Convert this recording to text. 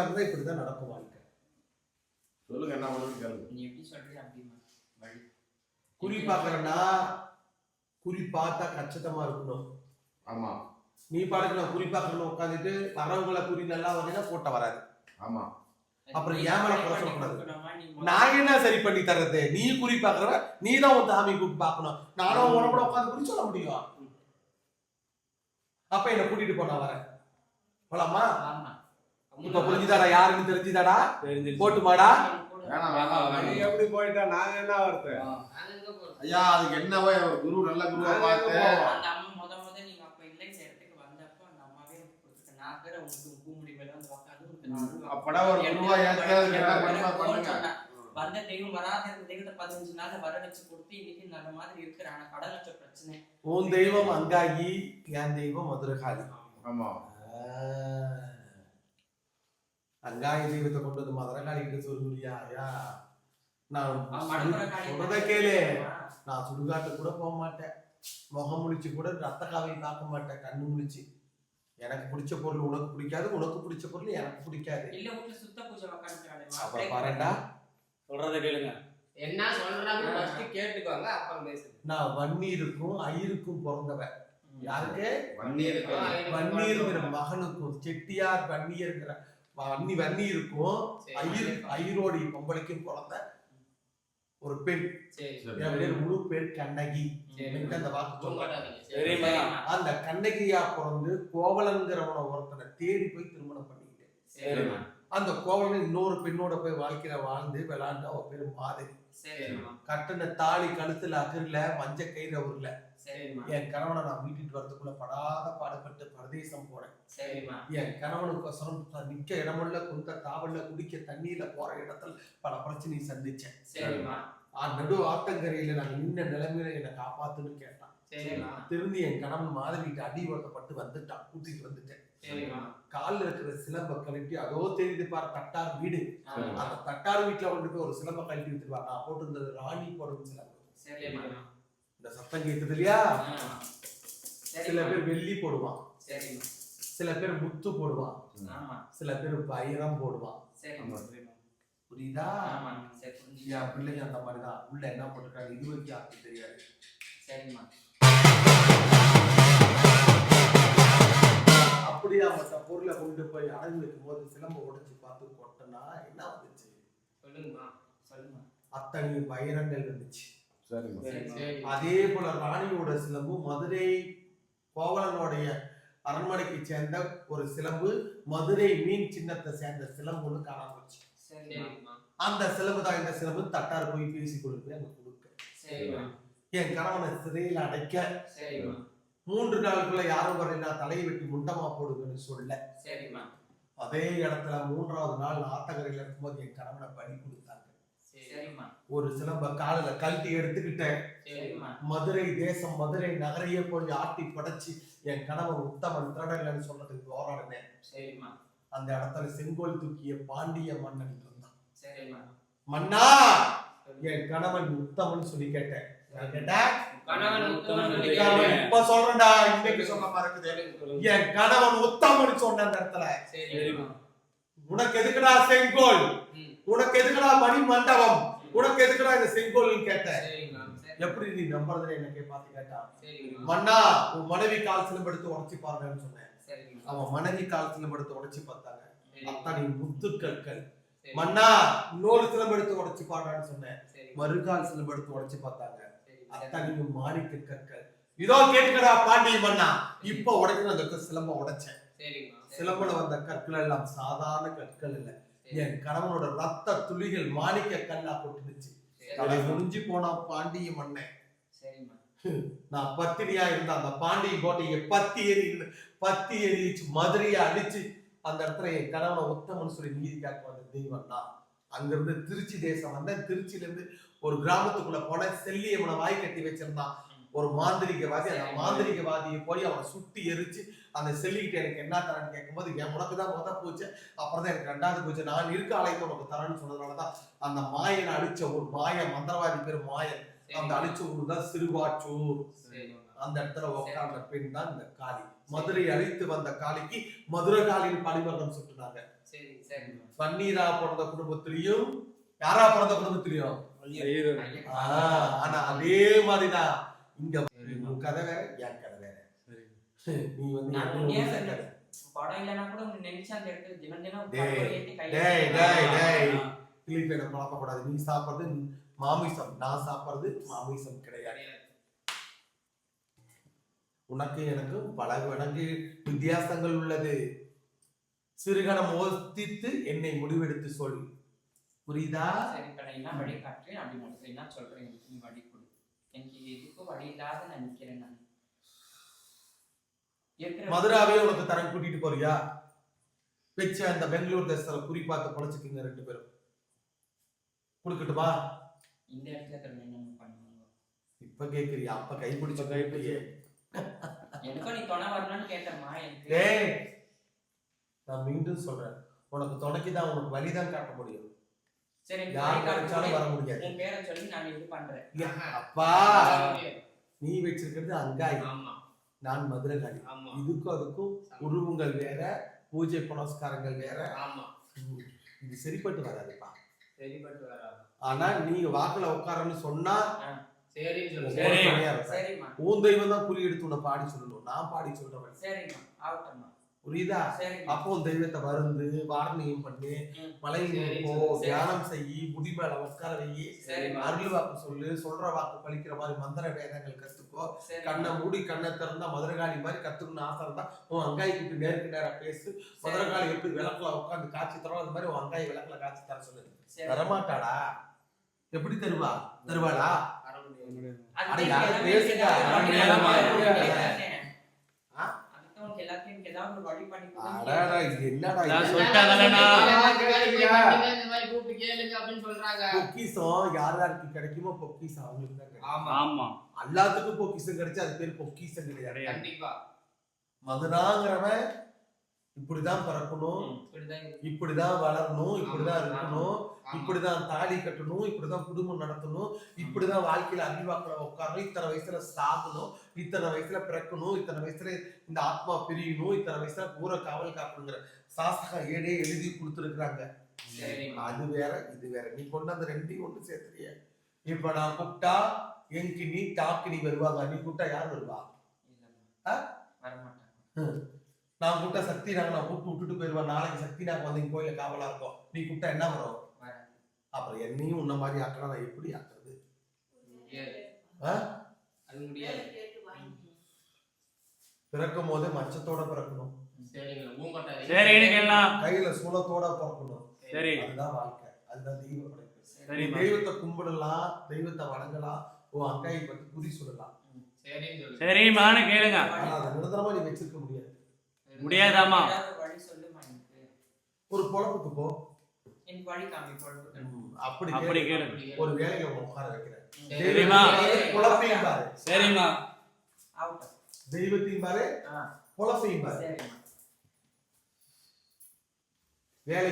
இருந்தா இப்படிதான் நடக்கும் வாழ்க்கை. சொல்லுங்க என்ன நீ எப்படி அப்படிமா வழி. குறி பார்க்கறேன்னா குறி பார்த்தா கச்சிதமா இருக்கணும். ஆமா. நீ பாட்டுக்கு நான் குறி பார்க்கணும் உட்காந்துட்டு வரவங்களை குறி நல்லா வந்தீங்கன்னா போட்ட வராது. ஆமா. அப்புறம் நீ ஏன் மேல சரி குறை பண்ணி சொல்லக்கூடாது? கொடுக்கணுமா? நீ முதல்ல- நான் என்ன சரி பண்ணி தர்றது? நீ குறி பார்க்கறவ நீ தான் உன் சாமி கூப்பிட்டு பார்க்கணும். நானும் உன கூட உட்காந்து குறி சொல்ல முடியும். அப்ப என்ன கூட்டிட்டு போனா வரேன். போலாமா? ஆமா. இப்ப புரிஞ்சுதாடா யாருன்னு தெரிஞ்சுதாடா. போட்டுமாடா? எப்படி போயிட்டா? நாங்க என்ன போறோம்? ஐயா அதுக்கு என்னவோ குரு நல்ல குருவா பார்த்து. அப்படா ஒரு குருவா அதுக்கு என்ன பண்ணுங்க. சொன்னேன். வந்த தெய்வம் வராத இருந்த தெய்வத்தை பதினஞ்சு நாள்ல வர வச்சு கொடுத்து இன்னைக்கு நல்ல மாதிரி இருக்கிற ஆனா கடல் வச்ச பிரச்சனை. உன் தெய்வம் அங்காயி என் தெய்வம் மதுரகாளி. ஆமா. தெய்வத்தை கொண்டு வந்து மதுரகாளி கிட்ட சொல்லுவியா ஐயா நான். சொல்றத கேளு. நான் சுடுகாட்டு கூட போக மாட்டேன். முகம் முழிச்சு கூட ரத்த காவை பார்க்க மாட்டேன். கண்ணு முழிச்சு எனக்கு பிடிச்ச பொருள் உனக்கு பிடிக்காது உனக்கு பிடிச்ச பொருள் எனக்கு பிடிக்காது. இல்ல வீட்டுல சுத்த பூஜை உட்காந்துக்கிறாளே அப்புறம் பாருடா. சொல்றத கேளுங்க. என்ன சொல்றாங்க ஃபர்ஸ்ட் கேட்டுக்கோங்க அப்புறம் பேசுங்க. நான் வன்னீருக்கும் ஐயருக்கும் பிறந்தவன். யாருக்கு? வன்னியருக்கு வன்னியருங்கிற மகனுக்கும் செட்டியார் வன்னியருங்கிற வன்னி வன்னியருக்கும் சரி. ஐயர் ஐயரோடி பொம்பளைக்கும் பிறந்த ஒரு பெண். முழு பேர் கண்ணகி. அந்த சரிம்மா அந்த கண்ணகியா பிறந்து கோவலன்கிறவனை ஒருத்தனை தேடி போய் திருமணம் பண்ணிக்கிட்டேன். அந்த கோவலன் இன்னொரு பெண்ணோட போய் வாழ்க்கையில வாழ்ந்து விளாண்டு அவ பேரு மாதவி. சரிம்மா கட்டின தாலி கழுத்துல அகிர்ல மஞ்ச கயிறு அவர்ல என் கணவனை நான் வீட்டுக்கு வரதுக்குள்ள படாத பாடுபட்டு பரதேசம் போறேன். என் கணவனுக்கோசரம் த- நிக்க இடமுள்ள குந்த தாவல்ல குடிக்க தண்ணீர்ல போற இடத்துல பல பிரச்சனையை சந்திச்சேன். நடு ஆத்தங்கரையில நான் நின்ன நிலைமையில என்னை காப்பாத்துன்னு கேட்டான். திரும்பி என் கணவன் மாதவிட்டு அடி ஓட்டப்பட்டு வந்துட்டான். கூட்டிட்டு வந்துட்டேன். கால்ல இருக்கிற சிலம்ப கழட்டி அதோ தெரியுது பாரு தட்டார் வீடு. அந்த தட்டார் வீட்டுல கொண்டு போய் ஒரு சிலம்ப கழட்டி விட்டுருவாங்க நான் போட்டிருந்தது ராணி போடும் சரிம்மா. இந்த சத்தம் கேட்குது இல்லையா. சில பேர் வெள்ளி போடுவான் சில பேர் முத்து போடுவான் ஆமா. சில பேர் வைரம் போடுவான் புரியுதா? பிள்ளைங்க அந்த மாதிரிதான். உள்ள என்ன போட்டிருக்காங்க? இது வரைக்கும் தெரியாது. சரிம்மா. கொண்டு போய் அடகு வைக்கும் போது சிலம்ப உடைச்சு பார்த்து கொட்டனா என்ன வந்துச்சு? சொல்லுங்கம்மா. சொல்லுங்க அத்தனை வைரங்கள் சரி அதே போல ராணியோட சிலம்பு மதுரை கோவலனுடைய அரண்மனைக்கு சேர்ந்த ஒரு சிலம்பு மதுரை மீன் சின்னத்தை சேர்ந்த சிலம்புன்னு காணாம போச்சு. அந்த சிலம்பு தான் இந்த சிலம்பு தட்டார் போய் பேசி போய் அங்க கொடுக்க என் கணவனை சிறையில் அடைக்க மூன்று நாளுக்குள்ள யாரும் வரல தலையை வெட்டி முண்டமா போடுங்கன்னு சொல்ல சரிம்மா அதே இடத்துல மூன்றாவது நாள் ஆத்தங்கரையில இருக்கும்போது என் கணவனை பலி கொடுத்தாங்க. ஒரு சிலம்ப காலில கழட்டி எடுத்துக்கிட்டேன். மதுரை தேசம் மதுரை நகரையே போய் ஆட்டி படைச்சு என் கணவன் உத்தமன் திருடலன்னு சொல்றதுக்கு போராடினேன். அந்த இடத்துல செங்கோல் தூக்கிய பாண்டிய மன்னன் இருந்தான். மன்னா! என் கணவன் உத்தமன் சொல்லி கேட்டேன். இப்ப சொல்றேன்டா இன்னைக்கு சொன்ன மாதிரி என் கணவன் உத்தமன் சொன்ன அந்த இடத்துல. உனக்கு எதுக்குடா செங்கோல். உனக்கு எதுக்குடா மணி மண்டபம்? உனக்கு எதுக்குடா இந்த சரிம்மா சரி எப்படி நீ நம்புறதுல எனக்கு பார்த்து கேட்டான் சரிம்மா மன்னா உன் மனைவி கால் சிலம்பு எடுத்து உடைச்சு பாருங்கன்னு சொன்னேன். அவன் மனைவி கால் சிலம்பு எடுத்து உடைச்சு பார்த்தாங்க. அத்தனை முத்துக்கற்கள். சரி. மன்னா இன்னொரு சிலம்பு எடுத்து உடைச்சு பாருங்கன்னு சொன்னேன். மறுகால் சிலம்பு எடுத்து உடைச்சு பார்த்தாங்க. சரி அத்தனையும் மாணிக்க கற்கள் இதோ கேட்டுக்கடா பாண்டிய மன்னா. இப்ப உடைக்கிற அந்த சிலம்ப உடைச்சேன். சிலம்புல வந்த கற்கள் எல்லாம் சாதாரண கற்கள் இல்ல. என் கணவனோட ரத்த துளிகள் மாணிக்க கல்லா கொட்டுனுச்சு. தலை முடிஞ்சு போனா பாண்டிய மன்னன் நான் பத்தினியா இருந்த அந்த பாண்டிய கோட்டையை பத்தி எரி பத்தி எரிச்சு மதுரையை அடிச்சு அந்த இடத்துல என் கணவனை உத்தமன் சொல்லி நீதி காக்க வந்த தெய்வம் தான் அங்கிருந்து திருச்சி தேசம் வந்தேன். திருச்சியில இருந்து ஒரு கிராமத்துக்குள்ள போன செல்லியவனை வாய் கட்டி வச்சிருந்தான். ஒரு மாந்திரிகவாதி அந்த மாந்திரிகவாதியை போய் அவனை சுட்டி எரிச்சு அந்த செல்லிக்கிட்ட எனக்கு என்ன தரேன்னு கேட்கும்போது என் உனக்கு தான் முத பூச்சை அப்புறம் தான் எனக்கு ரெண்டாவது பூச்சை நான் இருக்க ஆலயத்தை உனக்கு தரேன்னு சொன்னதுனாலதான் அந்த மாயனை அழிச்ச ஒரு மாய மந்திரவாதி பேர் மாயன் அந்த அழிச்ச ஊர் தான் சிறுவாச்சூர். அந்த இடத்துல உட்கார்ந்த பெண் தான் இந்த காளி. மதுரை அழித்து வந்த காளிக்கு மதுரை காளின்னு பணிமரம் சுட்டுனாங்க. பன்னீரா பிறந்த குடும்பத்திலையும் யாரா பிறந்த குடும்பத்திலையும்? ஆனா அதே மாதிரிதான். இங்க உன் கதை வேற என் கதை வேற. நீ வந்து எனக்கு. படம் இல்லைன்னா கூட நினைச்சு அந்த இடத்துல தினம் தினம் நீ சாப்பிடுறது மாமிசம். நான் சாப்பிடுறது மாமிசம் கிடையாது. உனக்கு எனக்கு பல மடங்கு வித்தியாசங்கள் உள்ளது. சிறுகணம் யோசித்து என்னை முடிவெடுத்து சொல். புரியுதா? சரி இப்ப நான் என்ன வழி காட்டுறேன் அப்படி மட்டும் சொல்றேன். எனக்கு நீ வழி கொடு. எனக்கு எதுக்கும் வழி இல்லாத நான் நிக்கிறேன் நான். மதுராவே உனக்கு தரம் கூட்டிட்டு போறியா? வச்ச அந்த பெங்களூர் தேசத்துல குறி பார்த்து பொழைச்சுக்குங்க ரெண்டு பேரும். கொடுக்கட்டுமா இந்த இடத்துல என்ன பண்ணுவாங்க இப்ப கேக்குறியா? அப்ப கைப்பிடிச்ச இப்ப கைப்பிடிச்சு. கைப்பிடியே எனக்கும் நீ துணை வரணும்னு கேட்டம்மா எனக்கு. டேய் நான் மீண்டும் சொல்றேன். உனக்கு துணைக்குதான் உனக்கு வழிதான் காட்ட முடியும். சரி யார் வழி. கிடைச்சாலும் வர முடியாது. பேரை சொல்லி நான் இது பண்றேன். அப்பா! நீ வச்சிருக்கிறது அங்காய். நான் மதுரகாளி இதுக்கும் அதுக்கும் உருவங்கள் வேற பூஜை புனஸ்காரங்கள் வேற. ஆமா. இது சரிப்பட்டு வராதுப்பா. சரிப்பட்டு வராது. ஆனா நீங்க வாக்குல உட்காரன்னு சொன்னா உன் சரி. உன் தெய்வம் தான் குறி எடுத்து உன்னை பாடி சொல்லணும். நான் பாடி சொல்றவன். சரிம்மா. ஆகட்டும்மா. புரியுதா? அப்போ தெய்வத்தை மருந்து வாரணியம் பண்ணு. மலையில் போ. தியானம் செய்யி முடி மேல உட்கார வையி அருள் வாக்கு சொல்லு சொல்ற வாக்கு பழிக்கிற மாதிரி மந்திர வேதங்கள் கத்துக்கோ. சரி கண்ணை மூடி கண்ணை திறந்தா மதுரகாளி மாதிரி கத்துக்கணும்னு ஆசை இருந்தா உன் அங்காய் கிட்ட நேருக்கு நேரா பேசு. மதுரகாளி எப்படி விளக்குல உட்காந்து காட்சி தரோம் அது மாதிரி உன் அங்காய் விளக்குல காட்சி தர சொல்லு. சரி. தரமாட்டாடா? எப்படி தருவா? தருவாளா? பேசுங்க. ஏதாவது வர வழி முடியாதும்மா, பண்ணி வர கொடுங்க. முடியாது. ஆ? அதுதான் உனக்கு எல்லாத்தையும் எனக்கு ஏதாவது ஒரு வழி பண்ணி. அடடா இது என்னடா நான் இது? சொல்லிட்டாங்கல்லண்ணா. இந்த மாதிரி கூப்பிட்டு கேளுங்க அப்படின்னு சொல்றாங்க பொக்கிஷம் யார் யாருக்கு கிடைக்குமோ பொக்கிஷம் அவங்களுக்கு தான் கிடைக்கும் ஆமா ஆமா எல்லாத்துக்கும் பொக்கிஷம் கிடைச்சு அது பேர் பொக்கிஷம் கிடையாது கிடையாது. கண்டிப்பா மதுராங்கிறவன் இப்படிதான் பிறக்கணும். இப்படிதான் வளரணும் இப்படிதான் இருக்கணும். இப்படிதான் தாலி கட்டணும் இப்படிதான் குடும்பம் நடத்தணும். இப்படிதான் வாழ்க்கையில அறிவாக்களை உட்காரணும். இத்தனை வயசுல சாகணும் இத்தனை வயசுல பிறக்கணும் இத்தனை வயசுல இந்த ஆத்மா பிரியணும் இத்தனை வயசுல பூர காவல் காக்கணுங்கிற சாஸ்திரம் ஏடே எழுதி கொடுத்துருக்குறாங்க. அது வேற இது வேற. நீ கொண்டு அந்த ரெண்டையும் ஒண்ணு சேர்த்துறிய இப்ப நான் கூப்பிட்டா என்கினி டாக்கினி வருவாங்க. நீ கூப்பிட்டா யார் வருவா? வரமாட்டாங்க. நான் கூப்பிட்டா சக்தி நாங்க நான் கூப்பிட்டு விட்டுட்டு போயிருவேன் நாளைக்கு சக்தி நாங்க வந்து இங்க கோயில காவலா இருக்கும். நீ கூப்பிட்டா என்ன வரும். அப்புறம் என்னையும் உன்ன மாதிரி ஆக்கினா நான் எப்படி ஆக்குறது? பிறக்கும் போது மச்சத்தோட பிறக்கணும். கையில சூலத்தோட பிறக்கணும். சரி. அதுதான் வாழ்க்கை. அதுதான் தெய்வ படைப்பு. தெய்வத்தை கும்பிடலாம் தெய்வத்தை வணங்கலாம் உன் அங்காயை பத்தி குறி சொல்லலாம். சரின்னு சொல்லு. சரிம்மான்னு கேளுங்க. ஆனா அதை நிரந்தரமா நீ வச்சிருக்க முடியாது. முடியாதாம்மா? ஏதாவது ஒரு வழி சொல்லுமா எனக்கு. ஒரு பொழப்புக்கு போ. எனக்கு வழி காமி அப்படி அப்படி கேளு. ஒரு வேலையில உட்கார வைக்கிறேன். தெய்வத்தையும் குழப்பையும் பாரு. சரிம்மா. ஆகட்டும். தெய்வத்தையும் பாரு. ஆ, குழப்பையும் பாரு. வேலைக்கு